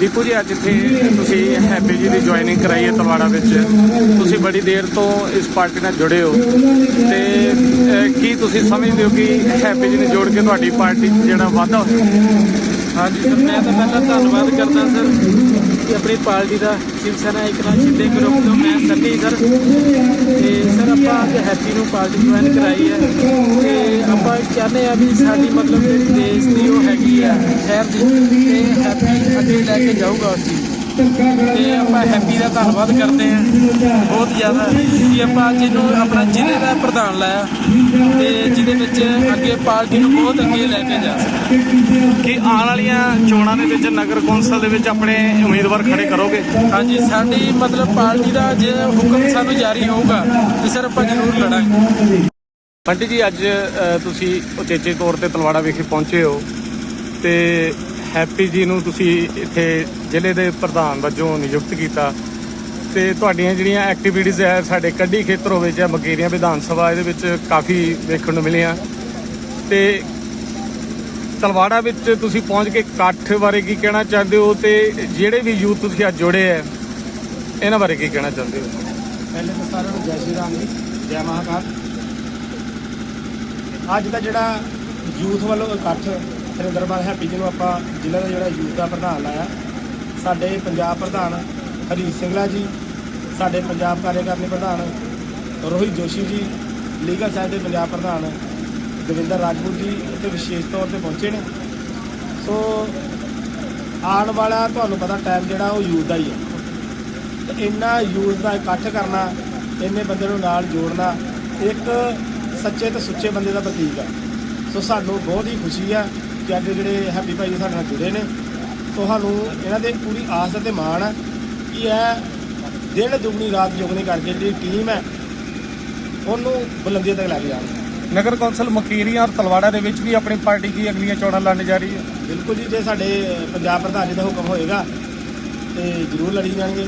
ਦੀਪੂ ਜੀ, ਅੱਜ ਇੱਥੇ ਤੁਸੀਂ ਹੈਪੀ ਜੀ ਦੀ ਜੁਆਇਨਿੰਗ ਕਰਾਈ ਹੈ ਤਲਵਾੜਾ ਵਿੱਚ। ਤੁਸੀਂ ਬੜੀ ਦੇਰ ਤੋਂ ਇਸ ਪਾਰਟੀ ਨਾਲ ਜੁੜੇ ਹੋ। ਤੇ ਕੀ ਤੁਸੀਂ ਸਮਝਦੇ ਹੋ ਕਿ ਹੈਪੀ ਜੀ ਨੇ ਜੋੜ ਕੇ ਤੁਹਾਡੀ ਪਾਰਟੀ 'ਚ ਜਿਹੜਾ ਵਾਧਾ ਹੋਇਆ? ਹਾਂਜੀ, ਸਰ, ਮੈਂ ਤਾਂ ਪਹਿਲਾਂ ਧੰਨਵਾਦ ਕਰਦਾ, ਸਰ, ਕਿ ਆਪਣੀ ਪਾਰਟੀ ਦਾ ਸ਼ਿਵ ਸੈਨਾ ਇਕਨਾਥ ਸ਼ਿੰਦੇ ਗਰੁੱਪ ਤੋਂ ਮੈਂ ਸੰਨੀ ਸਰ। ਤੇ, ਸਰ, ਆਪਾਂ ਅੱਜ ਹੈਪੀ ਨੂੰ ਪਾਰਟੀ ਜੁਆਇਨ ਕਰਾਈ ਹੈ। ਤੇ ਆਪਾਂ ਚਾਹੁੰਦੇ ਆ ਵੀ ਸਾਡੀ ਮਤਲਬ ਜਿਹੜੀ ਆ ਸ਼ਹਿਰ ਦੀ ਤੇ ਹੈਪੀ ਅੱਗੇ ਲੈ ਕੇ ਜਾਊਗਾ ਉਸ ਚੀਜ਼। ਤੇ ਆਪਾਂ ਹੈਪੀ ਦਾ ਧੰਨਵਾਦ ਕਰਦੇ ਹਾਂ। ਬਹੁਤ ਜ਼ਿਆਦਾ ਕਿ ਆਪਾਂ ਅੱਜ ਇਹਨੂੰ ਆਪਣਾ ਜ਼ਿਲ੍ਹੇ ਦਾ ਪ੍ਰਧਾਨ ਲਾਇਆ। ਤੇ ਜਿਹਦੇ ਵਿੱਚ ਅੱਗੇ ਪਾਰਟੀ ਨੂੰ ਬਹੁਤ ਅੱਗੇ ਲੈ ਕੇ ਜਾ ਸਕਦਾ। ਕਿ ਆਉਣ ਵਾਲੀਆਂ ਚੋਣਾਂ ਦੇ ਵਿੱਚ ਨਗਰ ਕੌਂਸਲ ਦੇ ਵਿੱਚ ਆਪਣੇ ਉਮੀਦਵਾਰ ਖੜੇ ਕਰੋਗੇ? ਹਾਂਜੀ ਸਾਡੀ ਮਤਲਬ ਪਾਰਟੀ ਦਾ ਜੇ ਹੁਕਮ ਸਾਨੂੰ ਜਾਰੀ ਹੋਊਗਾ ਤੇ ਸਰ ਆਪਾਂ ਜ਼ਰੂਰ ਲੜਾਂਗੇ। ਬੰਟੀ ਜੀ ਅੱਜ ਤੁਸੀਂ ਉਚੇਚੇ ਤੌਰ ਤੇ ਤਲਵਾੜਾ ਵਿਖੇ ਪਹੁੰਚੇ ਹੋ। ਤੇ ਹੈਪੀ ਜੀ ਨੂੰ ਤੁਸੀਂ ਇੱਥੇ ਜ਼ਿਲ੍ਹੇ ਦੇ ਪ੍ਰਧਾਨ ਵਜੋਂ ਨਿਯੁਕਤ ਕੀਤਾ ਤੇ ਤੁਹਾਡੀਆਂ ਜਿਹੜੀਆਂ ਐਕਟੀਵਿਟੀਜ਼ ਹੈ ਸਾਡੇ ਕੱਢੀ ਖੇਤਰ ਹੋਵੇ ਜਾਂ ਮਕੇਰੀਆਂ ਵਿਧਾਨ ਸਭਾ ਇਹਦੇ ਵਿੱਚ ਕਾਫੀ ਵੇਖਣ ਨੂੰ ਮਿਲੀਆਂ। ਤੇ ਤਲਵਾੜਾ ਵਿੱਚ ਤੁਸੀਂ ਪਹੁੰਚ ਕੇ ਇਕੱਠ ਬਾਰੇ ਕੀ ਕਹਿਣਾ ਚਾਹੁੰਦੇ ਹੋ ਤੇ ਜਿਹੜੇ ਵੀ ਯੂਥ ਤੁਸੀਂ ਅੱਜ ਜੁੜੇ ਹੈ, ਇਹਨਾਂ ਬਾਰੇ ਕੀ ਕਹਿਣਾ ਚਾਹੁੰਦੇ ਹੋ? ਪਹਿਲੇ ਤਾਂ ਸਾਰਿਆਂ ਨੂੰ ਜੈ ਸ਼੍ਰੀ ਰਾਮ ਜੀ, ਜੈ ਮਹਾਕਾਲ। ਅੱਜ ਦਾ ਜਿਹੜਾ ਯੂਥ ਵੱਲੋਂ ਇਕੱਠ ਹਰਿੰਦਰਪਾਲ ਹੈਪੀ ਜੀ ਨੂੰ ਆਪਾਂ ਜ਼ਿਲ੍ਹਾ ਦਾ ਜਿਹੜਾ ਯੂਥ ਦਾ ਪ੍ਰਧਾਨ ਲਾਇਆ। ਸਾਡੇ ਪੰਜਾਬ ਪ੍ਰਧਾਨ ਹਰੀਸ਼ ਸਿੰਘਲਾ ਜੀ, ਸਾਡੇ ਪੰਜਾਬ ਕਾਰਜਕਾਰਨੀ ਪ੍ਰਧਾਨ ਰੋਹਿਤ ਜੋਸ਼ੀ ਜੀ, ਲੀਗਲ ਸਾਹਿਬ ਦੇ ਪੰਜਾਬ ਪ੍ਰਧਾਨ ਦਵਿੰਦਰ ਰਾਜਪੂਤ ਜੀ ਇੱਥੇ ਵਿਸ਼ੇਸ਼ ਤੌਰ ਤੇ ਪਹੁੰਚੇ ਨੇ। ਸੋ ਆਉਣ ਵਾਲਾ ਤੁਹਾਨੂੰ ਪਤਾ ਟਾਈਮ ਜਿਹੜਾ ਉਹ ਯੂਥ ਦਾ ਹੀ ਹੈ। ਤੇ ਇੰਨਾ ਯੂਥ ਦਾ ਇਕੱਠ ਕਰਨਾ, ਇੰਨੇ ਬੰਦੇ ਨੂੰ ਨਾਲ ਜੋੜਨਾ ਇੱਕ ਸੱਚੇ ਤੇ ਸੁੱਚੇ ਬੰਦੇ ਦਾ ਪ੍ਰਤੀਕ ਹੈ। ਸੋ ਸਾਨੂੰ ਬਹੁਤ ਹੀ ਖੁਸ਼ੀ ਆ ਕਿ ਅੱਜ ਜਿਹੜੇ ਹੈਪੀ ਭਾਈ ਸਾਡੇ ਨਾਲ ਜੁੜੇ ਨੇ ਸੋ ਸਾਨੂੰ ਇਹਨਾਂ ਦੇ ਪੂਰੀ ਆਸ ਅਤੇ ਮਾਣ ਹੈ ਕਿ ਇਹ ਦਿਨ ਦੁਗਣੀ ਰਾਤ ਦੁਗਣੀ ਕਰਕੇ ਜਿਹੜੀ ਟੀਮ ਹੈ ਉਹਨੂੰ ਬੁਲੰਦੀਆਂ ਤੱਕ ਲੈ ਕੇ ਜਾਣ। ਨਗਰ ਕੌਂਸਲ ਮਕੀਰੀਆਂ ਔਰ ਤਲਵਾੜਾ ਦੇ ਵਿੱਚ ਵੀ ਆਪਣੀ ਪਾਰਟੀ ਕੀ ਅਗਲੀਆਂ ਚੋਣਾਂ ਲੜਨ ਜਾ ਰਹੀ ਹੈ। ਬਿਲਕੁਲ ਜੀ ਜੇ ਸਾਡੇ ਪੰਜਾਬ ਪ੍ਰਧਾਨ ਜੀ ਦਾ ਹੁਕਮ ਹੋਏਗਾ ਤੇ ਜ਼ਰੂਰ ਲੜੀ ਜਾਣਗੇ।